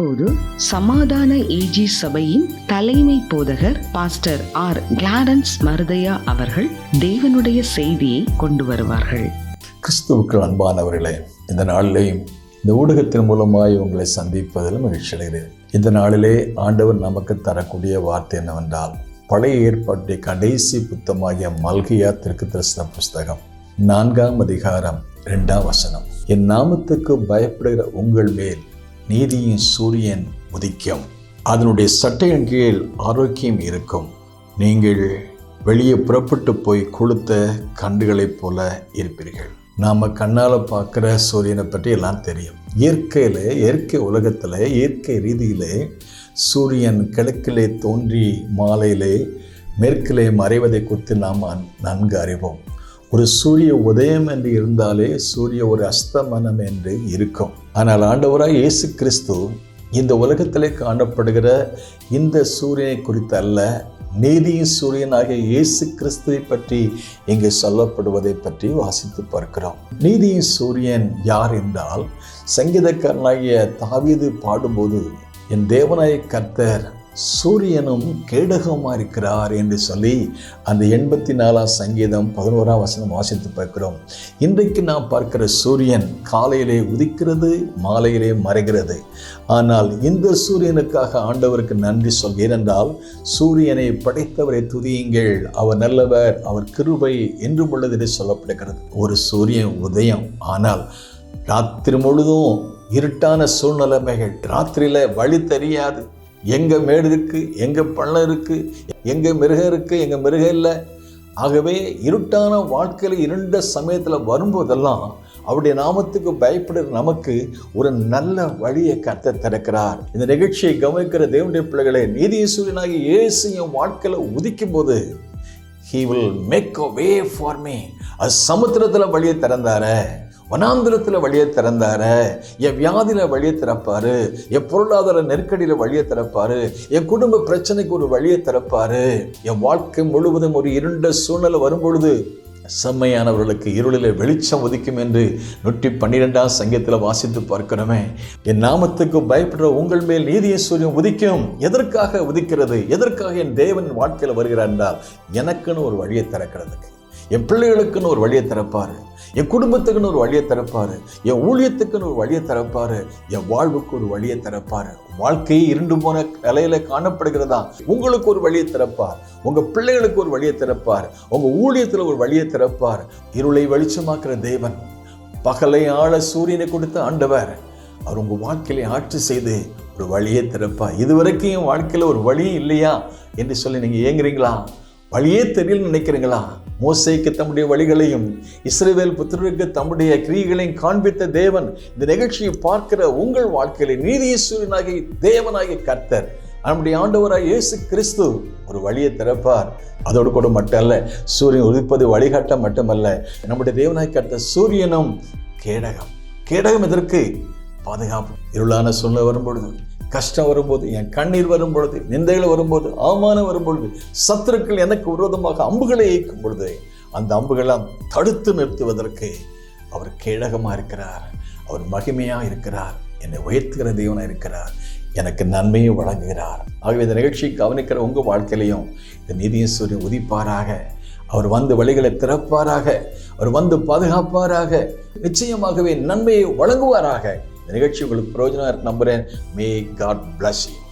அப்போது சமாதான ஏஜி சபையின் தலைமை போதகர் பாஸ்டர் ஆர் கிளாரன்ஸ் மருதையா அவர்கள் தேவனுடைய செய்தியை கொண்டு வருவார்கள். கிறிஸ்துவுக்கு அன்பானவர்களே இந்த நாளிலேயும் இந்த ஊடகத்தின் மூலமாய் உங்களை சந்திப்பதில் மகிழ்ச்சி அடைகிறேன். இந்த நாளிலே ஆண்டவர் நமக்கு தரக்கூடிய வார்த்தை என்னவென்றால் பழைய ஏற்பாட்டுடைய கடைசி புத்தமாகிய மல்கியா திருக்கு தரிசன புஸ்தகம் நான்காம் அதிகாரம் இரண்டாம் வசனம். என் நாமத்துக்கு பயப்படுகிற உங்கள் மேல் நீதியின் சூரியன் உதிக்கும். அதனுடைய சட்டையின் கீழ் ஆரோக்கியம் இருக்கும். நீங்கள் வெளியே புறப்பட்டு போய் கொளுத்த கண்டுகளைப் போல இருப்பீர்கள். நாம் கண்ணால் பார்க்குற சூரியனை பற்றி எல்லாம் தெரியும். இயற்கையில் இயற்கை உலகத்தில் இயற்கை ரீதியிலே சூரியன் கிழக்கிலே தோன்றி மாலையிலே மேற்கிலே மறைவதை குறித்து நாம் நன்கு அறிவோம். ஒரு சூரிய உதயம் என்று இருந்தாலே சூரிய ஒரு அஸ்தமனம் என்று இருக்கும். ஆனால் ஆண்டவராக இயேசு கிறிஸ்து இந்த உலகத்திலே காணப்படுகிற இந்த சூரியனை குறித்து அல்ல நீதியின் சூரியனாகிய இயேசு கிறிஸ்துவை பற்றி இங்கு சொல்லப்படுவதை பற்றி வாசித்து பார்க்கிறோம். நீதியின் சூரியன் யார் என்றால் சங்கீதக்காரனாகிய தாவீது பாடும்போது என் தேவனாய கர்த்தர் சூரியனும் கேடகமாக இருக்கிறார் என்று சொல்லி அந்த எண்பத்தி நாலாம் சங்கீதம் பதினோராம் வசனம் வாசித்து பார்க்கிறோம். இன்றைக்கு நாம் பார்க்கிற சூரியன் காலையிலே உதிக்கிறது மாலையிலே மறைகிறது. ஆனால் இந்த சூரியனுக்காக ஆண்டவருக்கு நன்றி சொல் ஏனென்றால் சூரியனை படைத்தவரை துதியுங்கள். அவர் நல்லவர் அவர் கிருபை என்று உள்ளது என்று சொல்லப்படுகிறது. ஒரு சூரியன் உதயம் ஆனால் ராத்திரி முழுதும் இருட்டான சூழ்நிலைமைகள் ராத்திரியில் வழி தெரியாது. எங்கே மேடு இருக்குது எங்கே பள்ளம் இருக்குது எங்கே மிருகம் இருக்குது எங்கே மிருகம் இல்லை. ஆகவே இருட்டான வாழ்க்கையில் இருண்ட சமயத்தில் வரும்போதெல்லாம் அவருடைய நாமத்துக்கு பயப்படுற நமக்கு ஒரு நல்ல வழியை கத்த திறக்கிறார். இந்த நிகழ்ச்சியை கவனிக்கிற தேவனுடைய பிள்ளைகளை நீதியசூரியனாகி சூரியனாகி என் வாழ்க்கையில் உதிக்கும் போது he will make a way for me அது சமுத்திரத்தில் வழியை திறந்தார. வனாந்திரத்தில் வழியை திறந்தார. என் வியாதியில் வழியை திறப்பாரு. என் பொருளாதார நெருக்கடியில் வழியை திறப்பாரு. என் குடும்ப பிரச்சனைக்கு ஒரு வழியை திறப்பாரு. என் வாழ்க்கை முழுவதும் ஒரு இருண்ட சூழ்நிலை வரும்பொழுது செம்மையானவர்களுக்கு இருளில் வெளிச்சம் உதிக்கும் என்று நூற்றி பன்னிரெண்டாம் சங்கத்தில் வாசித்து பார்க்கிறோமே. என் நாமத்துக்கு பயப்படுற உங்கள் மேல் நீதிய சூரியன் உதிக்கும். எதற்காக உதிக்கிறது? எதற்காக என் தேவன் வாழ்க்கையில் வருகிறார் என்றால் எனக்குன்னு ஒரு வழியை திறக்கிறதுக்கு. என் பிள்ளைகளுக்குன்னு ஒரு வழியை திறப்பார். என் குடும்பத்துக்குன்னு ஒரு வழியை திறப்பார். என் ஊழியத்துக்குன்னு ஒரு வழியை திறப்பார். என் வாழ்வுக்கு ஒரு வழியை திறப்பார். வாழ்க்கையை இருண்டு போன நிலையில காணப்படுகிறதா? உங்களுக்கு ஒரு வழியை திறப்பார். உங்க பிள்ளைகளுக்கு ஒரு வழியை திறப்பார். உங்க ஊழியத்தில் ஒரு வழியை திறப்பார். இருளை வெளிச்சமாக்குற தேவன் பகலை ஆள சூரியனை கொடுத்த ஆண்டவர் அவர் உங்கள் வாழ்க்கையில ஆட்சி செய்து ஒரு வழியை திறப்பார். இதுவரைக்கும் என் வாழ்க்கையில் ஒரு வழியே இல்லையா? என்று சொல்லி நீங்கள் ஏங்குறீங்களா? வழியே தெரியல நினைக்கிறீங்களா? மோசைக்கு தம்முடைய வழிகளையும் இஸ்ரேவேல் புத்திரருக்கு தம்முடைய கிரியைகளையும் காண்பித்த தேவன் இந்த நிகழ்ச்சியை பார்க்கிற உங்கள் வாழ்க்கையில் நீதீஸ்வரனாகி தேவனாகி கர்த்தர் நம்முடைய ஆண்டவராக இயேசு கிறிஸ்து ஒரு வழியை திறப்பார். அதோடு கூட மட்டும் அல்ல சூரியன் உதிப்பது வழிகாட்ட மட்டுமல்ல நம்முடைய தேவனாய் கர்த்த சூரியனும் கேடகம் கேடகம் எதற்கு? பாதுகாப்பு. இருளான சூழ்நிலை வரும்பொழுது கஷ்டம் வரும்போது என் கண்ணீர் வரும் பொழுது நிந்தைகள் வரும்போது அவமானம் வரும் பொழுது சத்துருக்கள் எனக்கு விரோதமாக அம்புகளை இயக்கும் பொழுது அந்த அம்புகளெல்லாம் தடுத்து நிறுத்துவதற்கு அவர் கேடகமாக இருக்கிறார். அவர் மகிமையாக இருக்கிறார். என்னை உயர்த்துகிற தெய்வனாக இருக்கிறார். எனக்கு நன்மையை வழங்குகிறார். ஆகவே இந்த நிகழ்ச்சியை கவனிக்கிற உங்கள் வாழ்க்கையிலையும் இந்த சூரியன் உதிப்பாராக. அவர் வந்து வழிகளை திறப்பாராக. அவர் வந்து பாதுகாப்பாராக. நிச்சயமாகவே நன்மையை வழங்குவாராக. இந்த நிகழ்ச்சி உங்களுக்கு பிரயோஜனம் நம்புகிறேன் மே காட் பிளஸ் யூ